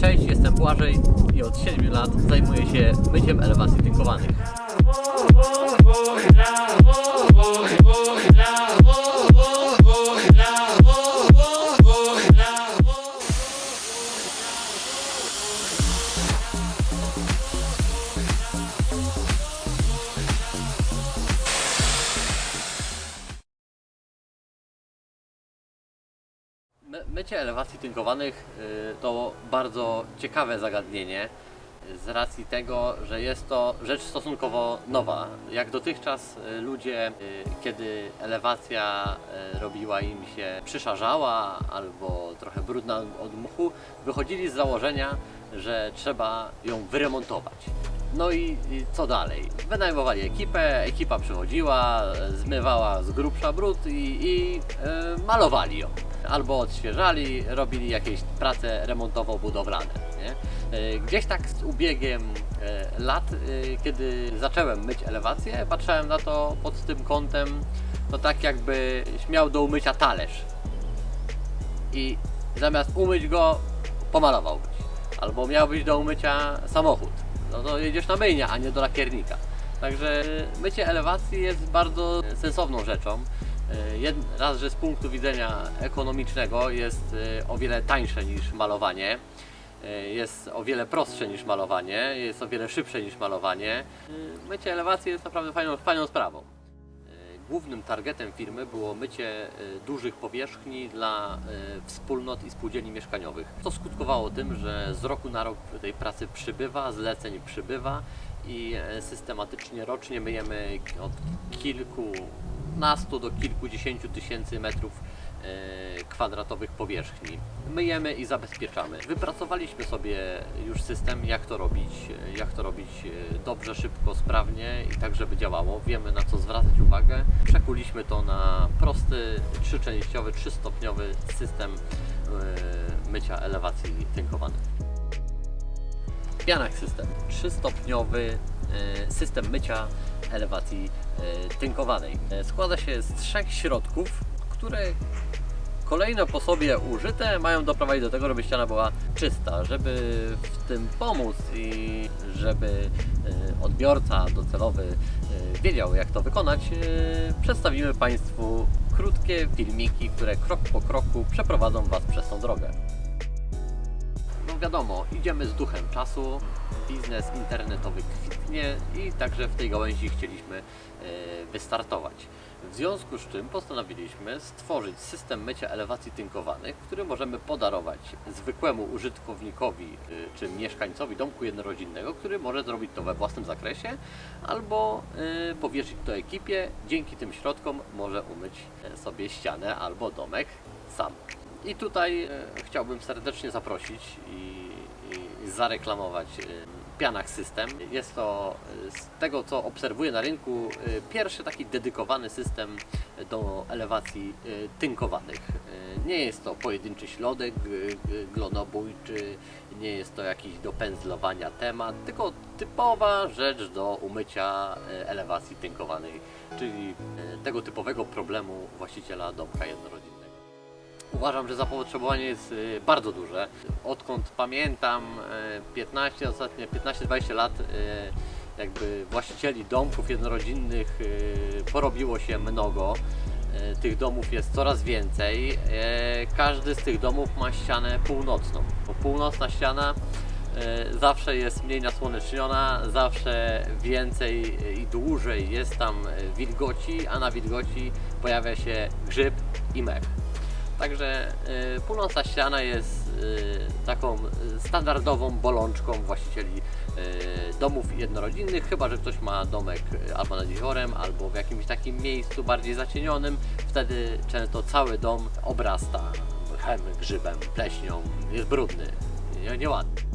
Cześć, jestem Błażej i od 7 lat zajmuję się myciem elewacji tynkowanych. Mycie elewacji tynkowanych y, to bardzo ciekawe zagadnienie z racji tego, że jest to rzecz stosunkowo nowa. Jak dotychczas y, ludzie, y, kiedy elewacja robiła im się przyszarzała albo trochę brudna od muchu, wychodzili z założenia, że trzeba ją wyremontować. No i, co dalej? Wynajmowali ekipę, ekipa przychodziła, zmywała z grubsza brud i, i malowali ją. Albo odświeżali, robili jakieś prace remontowo-budowlane. E, Gdzieś tak z ubiegiem e, lat, e, kiedy zacząłem myć elewację, patrzyłem na to pod tym kątem, no tak jakby miał do umycia talerz i zamiast umyć go, pomalowałbyś. Albo miał być do umycia samochód. No to jedziesz na myjnię, a nie do lakiernika. Także mycie elewacji jest bardzo sensowną rzeczą. Jed, raz, że z punktu widzenia ekonomicznego jest y, o wiele tańsze niż malowanie. Y, Jest o wiele prostsze niż malowanie, jest o wiele szybsze niż malowanie. Mycie elewacji jest naprawdę fajną, fajną sprawą. E, Głównym targetem firmy było mycie e, dużych powierzchni dla e, wspólnot i spółdzielni mieszkaniowych. To skutkowało tym, że z roku na rok tej pracy przybywa, zleceń przybywa i e, systematycznie rocznie myjemy od kilkunastu do kilkudziesięciu tysięcy metrów e, kwadratowych powierzchni. Myjemy i zabezpieczamy. Wypracowaliśmy sobie już system, jak to robić, e, jak to robić e, dobrze, szybko, sprawnie i tak, żeby działało. Wiemy na co zwracać uwagę. Przekuliśmy to na prosty, trzyczęściowy, trzystopniowy system mycia elewacji tynkowanych. Pianak System. Trzystopniowy system mycia elewacji e, tynkowanej. E, Składa się z trzech środków, które kolejno po sobie użyte mają doprowadzić do tego, żeby ściana była czysta. Żeby w tym pomóc i żeby e, odbiorca docelowy wiedział jak to wykonać, przedstawimy Państwu krótkie filmiki, które krok po kroku przeprowadzą Was przez tą drogę. Wiadomo, idziemy z duchem czasu, biznes internetowy kwitnie i także w tej gałęzi chcieliśmy e, wystartować. W związku z czym postanowiliśmy stworzyć system mycia elewacji tynkowanych, który możemy podarować zwykłemu użytkownikowi e, czy mieszkańcowi domku jednorodzinnego, który może zrobić to we własnym zakresie albo e, powierzyć to ekipie. Dzięki tym środkom może umyć sobie ścianę albo domek sam. I tutaj e, chciałbym serdecznie zaprosić i, i zareklamować e, Pianach System. Jest to e, z tego co obserwuję na rynku pierwszy taki dedykowany system do elewacji tynkowanych. Nie jest to pojedynczy środek, g- g- glonobój, czy nie jest to jakiś do pędzlowania temat, tylko typowa rzecz do umycia elewacji tynkowanej, czyli tego typowego problemu właściciela domka jednorodzinnego. Uważam, że zapotrzebowanie jest y, bardzo duże. Odkąd pamiętam y, 15, ostatnie 15-20 lat y, jakby właścicieli domków jednorodzinnych y, porobiło się mnogo. Y, Tych domów jest coraz więcej. Y, Każdy z tych domów ma ścianę północną. Bo północna ściana y, zawsze jest mniej nasłoneczniona, zawsze więcej i dłużej jest tam y, wilgoci, a na wilgoci pojawia się grzyb i mech. Także y, północna ściana jest y, taką y, standardową bolączką właścicieli y, domów jednorodzinnych, chyba że ktoś ma domek albo nad jeziorem, albo w jakimś takim miejscu bardziej zacienionym, wtedy często cały dom obrasta mchem, grzybem, pleśnią, jest brudny, nie- nieładny.